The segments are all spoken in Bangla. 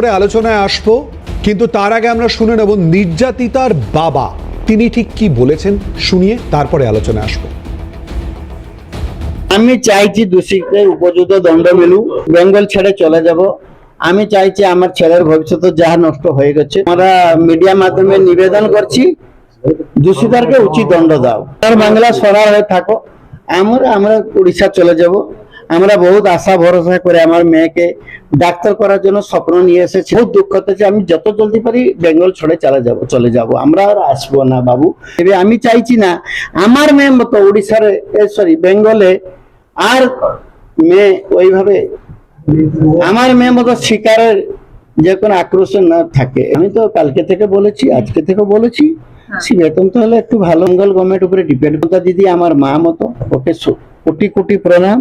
পরে আলোচনায় আসব, কিন্তু তার আগে আমরা শুনে নেব নির্যাতিতার বাবা। তিনি ঠিক কি বলেছেন? শুনিয়ে তারপরে আলোচনায় আসব। আমি চাইছি দোষীদের উপযুক্ত দণ্ড মিলুক বেঙ্গল ছেড়ে চলে যাব। আমি চাইছি আমার ছেলের ভবিষ্যৎ যাহা নষ্ট হয়ে গেছে, আমরা মিডিয়া মাধ্যমে নিবেদন করছি দোষীদেরকে উচিত দণ্ড দাও। তার বাংলা সরার হয়ে থাকো। আমরা আমরা উড়িষ্যা চলে যাব। আমরা বহুত আশা ভরসা করে আমার মেয়েকে ডাক্তার করার জন্য স্বপ্ন নিয়ে এসেছি। বহুত দুঃখ হচ্ছে আমি যত জলদি পারি বেঙ্গল ছড়ে চলে যাব চলে যাব। আমরা আর আসব না বাবু। এবার আমি চাইছি না আমার মেয়ে মতো উড়িষ্যার সরি বেঙ্গলে আর মেয়ে ওইভাবে আমার মেয়ে মতো শিকারের যে কোনো আক্রোশ না থাকে। আমি তো কালকে থেকে বলেছি আজকে থেকে বলেছি। সে বেতন তো হলে একটু ভালো বেঙ্গল গভর্নমেন্ট উপরে ডিপেন্ড করতে দিদি আমার মা মতো ওকে কোটি কোটি প্রণাম।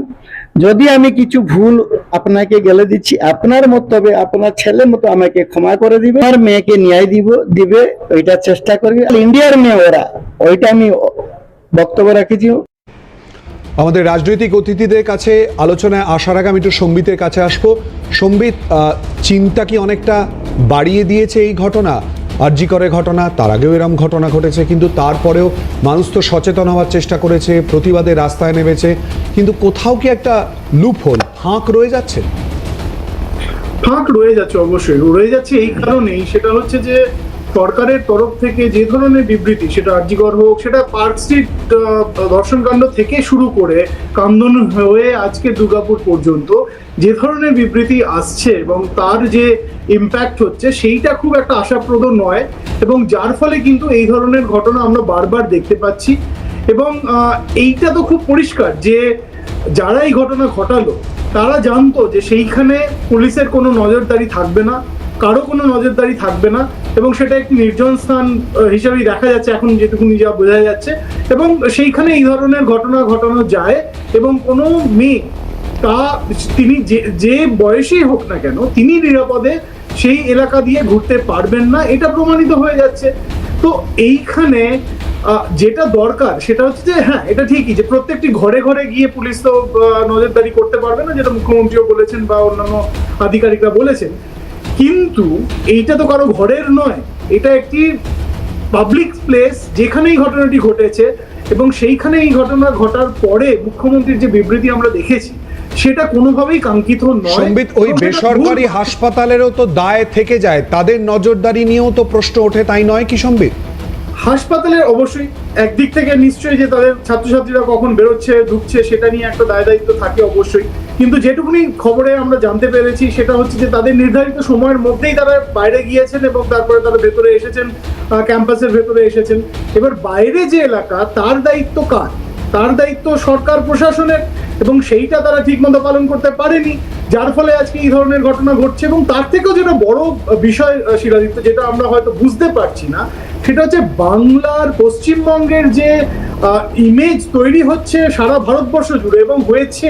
যদি আমি কিছু ভুল আপনাকে গেলে দিচ্ছি, আপনার মতবে আপনার ছেলে মতো আমাকে ক্ষমা করে দিবে আর মেয়েকে ন্যায় দিব, দিবে, ওইটা চেষ্টা করবে। ইন্ডিয়ার মেয়ে ওরা, ওইটা আমি বক্তব্য রাখেছি। আমাদের রাজনৈতিক অতিথিদের কাছে আলোচনায় আসার আগে আমি একটু সম্বিতের কাছে আসব। সম্বিত চিন্তা কি অনেকটা বাড়িয়ে দিয়েছে এই ঘটনা? আরজি করে ঘটনা, তার আগেও এরম ঘটনা ঘটেছে, কিন্তু তারপরেও মানুষ তো সচেতন হওয়ার চেষ্টা করেছে, প্রতিবাদে রাস্তায় নেমেছে, কিন্তু কোথাও কি একটা লুপ হোল ফাঁক রয়ে যাচ্ছে? ফাঁক রয়ে যাচ্ছে অবশ্যই, রয়ে যাচ্ছে এই কারণেই। সেটা হচ্ছে যে সরকারের তরফ থেকে যে ধরনের বিবৃতি, সেটা আর্জিকর হোক, সেটা পার্ক স্ট্রিট ধর্ষণকাণ্ড থেকে শুরু করে কান্দন হয়ে আজকে দুর্গাপুর পর্যন্ত যে ধরনের বিবৃতি আসছে এবং তার যে ইম্প্যাক্ট হচ্ছে, সেইটা খুব একটা আশাপ্রদ নয় এবং যার ফলে কিন্তু এই ধরনের ঘটনা আমরা বারবার দেখতে পাচ্ছি এবং এইটা তো খুব পরিষ্কার যে যারা এই ঘটনা ঘটালো, তারা জানতো যে সেইখানে পুলিশের কোনো নজরদারি থাকবে না, কারও কোনো নজরদারি থাকবে না। এবং সেটা একটি নির্জন স্থান হিসেবেই দেখা যাচ্ছে এখন যেটুকুনি যা বোঝা যাচ্ছে। এবং সেইখানে এই ধরনের ঘটনা ঘটানো যায় এবং কোনো মেয়ে তা তিনি যে যে বয়সেই হোক না কেন, তিনি নিরাপদে সেই এলাকা দিয়ে ঘুরতে পারবেন না, এটা প্রমাণিত হয়ে যাচ্ছে। তো এইখানে যেটা দরকার সেটা হচ্ছে যে হ্যাঁ এটা ঠিকই যে প্রত্যেকটি ঘরে ঘরে গিয়ে পুলিশ তো নজরদারি করতে পারবে না, যেটা মুখ্যমন্ত্রীও বলেছেন বা অন্যান্য আধিকারিকরা বলেছেন। কিন্তু এইটা তো কারও ঘরের নয়। এটা একটি পাবলিক প্লেস যেখানেই ঘটনাটি ঘটেছে এবং সেইখানে এই ঘটনা ঘটার পরে মুখ্যমন্ত্রীর যে বিবৃতি আমরা দেখেছি সেটা কোনোভাবেই কাঙ্ক্ষিত নয়। সম্বিত ওই বেসরকারি হাসপাতালেরও তো দায় থেকে যায় তাদের নজরদারি নিয়েও তো প্রশ্ন ওঠে তাই নয় কি সম্বিত? হাসপাতালের অবশ্যই একদিক থেকে নিশ্চয়ই যে তাদের ছাত্রছাত্রীরা কখন বেরোচ্ছে, ঢুকছে, সেটা নিয়ে একটা দায় দায়িত্ব থাকে অবশ্যই। কিন্তু যেটুকুনি খবরে আমরা জানতে পেরেছি, সেটা হচ্ছে যে তাদের নির্ধারিত সময়ের মধ্যেই তারা বাইরে গিয়েছেন এবং তারপরে তারা ভেতরে এসেছেন ক্যাম্পাসের ভেতরে এসেছেন। এবার বাইরে যে এলাকা, তার দায়িত্ব কার? তার দায়িত্ব সরকার প্রশাসনের এবং সেইটা তারা ঠিকমতো পালন করতে পারেনি যার ফলে আজকে এই ধরনের ঘটনা ঘটছে এবং তার থেকেও যেটা বড় বিষয় শিলাদিত্য যেটা আমরা হয়তো বুঝতে পারছি না সেটা হচ্ছে বাংলার পশ্চিমবঙ্গের যে ইমেজ তৈরি হচ্ছে সারা ভারতবর্ষ জুড়ে এবং হয়েছে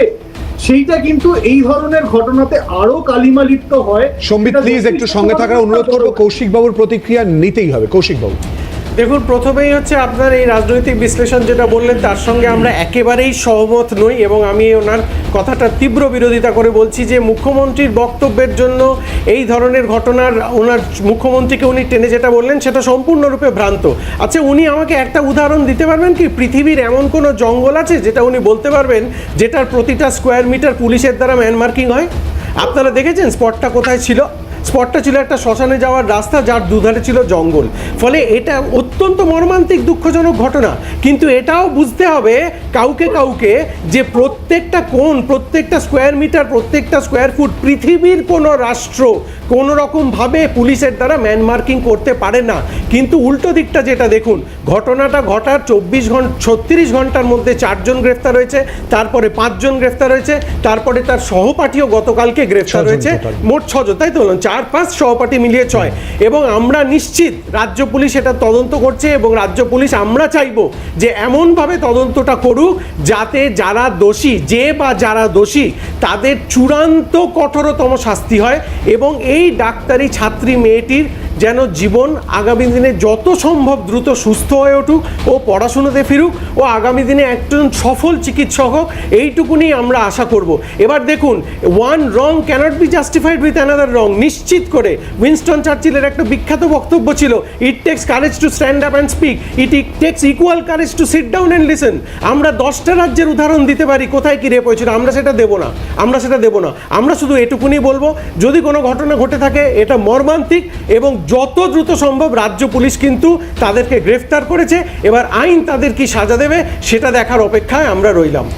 সেইটা কিন্তু এই ধরনের ঘটনাতে আরও কালিমালিপ্ত হয়। সম্বিত প্লিজ একটু সঙ্গে থাকার অনুরোধ করব কৌশিক বাবুর প্রতিক্রিয়া নিতেই হবে কৌশিক বাবু দেখুন, প্রথমেই হচ্ছে আপনার এই রাজনৈতিক বিশ্লেষণ যেটা বললেন, তার সঙ্গে আমরা একেবারেই সহমত নই এবং আমি ওনার কথাটা তীব্র বিরোধিতা করে বলছি যে মুখ্যমন্ত্রীর বক্তব্যের জন্য এই ধরনের ঘটনার ওনার মুখ্যমন্ত্রীকে উনি টেনে যেটা বললেন, সেটা সম্পূর্ণরূপে ভ্রান্ত। আচ্ছা উনি আমাকে একটা উদাহরণ দিতে পারবেন কি? পৃথিবীর এমন কোনো জঙ্গল আছে যেটা উনি বলতে পারবেন যেটার প্রতিটা স্কোয়ার মিটার পুলিশের দ্বারা ম্যান মার্কিং হয়? আপনারা দেখেছেন স্পটটা কোথায় ছিল? স্পটটা ছিল একটা শ্মশানে যাওয়ার রাস্তা যার দুধারে ছিল জঙ্গল। ফলে এটা অত্যন্ত মর্মান্তিক দুঃখজনক ঘটনা। কিন্তু এটাও বুঝতে হবে কাউকে কাউকে যে প্রত্যেকটা কোন প্রত্যেকটা স্কোয়ার মিটার প্রত্যেকটা স্কোয়ার ফুট পৃথিবীর কোনো রাষ্ট্র কোনো রকমভাবে পুলিশের দ্বারা ম্যান মার্কিং করতে পারে না। কিন্তু উল্টো দিকটা যেটা দেখুন ঘটনাটা ঘটার চব্বিশ ঘণ্টা ছত্রিশ ঘণ্টার মধ্যে চারজন গ্রেফতার হয়েছে তারপরে পাঁচজন গ্রেফতার হয়েছে তারপরে তার সহপাঠীও গতকালকে গ্রেফতার হয়েছে মোট ছজন তাই তো? বললাম? চার পাঁচ সহপাঠী মিলিয়ে ছয়। এবং আমরা নিশ্চিত রাজ্য পুলিশ এটা তদন্ত করছে এবং রাজ্য পুলিশ আমরা চাইব যে এমনভাবে তদন্তটা করুক যাতে যারা দোষী, যে বা যারা দোষী, তাদের চূড়ান্ত কঠোরতম শাস্তি হয় এবং এই ডাক্তারি ছাত্রী মেয়েটির যেন জীবন আগামী দিনে যত সম্ভব দ্রুত সুস্থ হয়ে উঠুক ও পড়াশুনোতে ফিরুক ও আগামী দিনে একজন সফল চিকিৎসক হোক, এইটুকুনি আমরা আশা করব। এবার দেখুন one wrong cannot be justified with another wrong নিশ্চিত করে উইনস্টন চার্চিলের একটা বিখ্যাত বক্তব্য ছিল it takes courage to stand up and speak it it takes equal courage to sit down and listen আমরা দশটা রাজ্যের উদাহরণ দিতে পারি, কোথায় কি রেপ হয়েছিল, আমরা সেটা দেবো না, আমরা সেটা দেবো না। আমরা শুধু এটুকুনি বলব, যদি কোনো ঘটনা ঘটে থাকে, এটা মর্মান্তিক এবং যত দ্রুত সম্ভব রাজ্য পুলিশ কিন্তু তাদেরকে গ্রেফতার করেছে। এবার আইন তাদের কি সাজা দেবে, সেটা দেখার অপেক্ষায় আমরা রইলাম।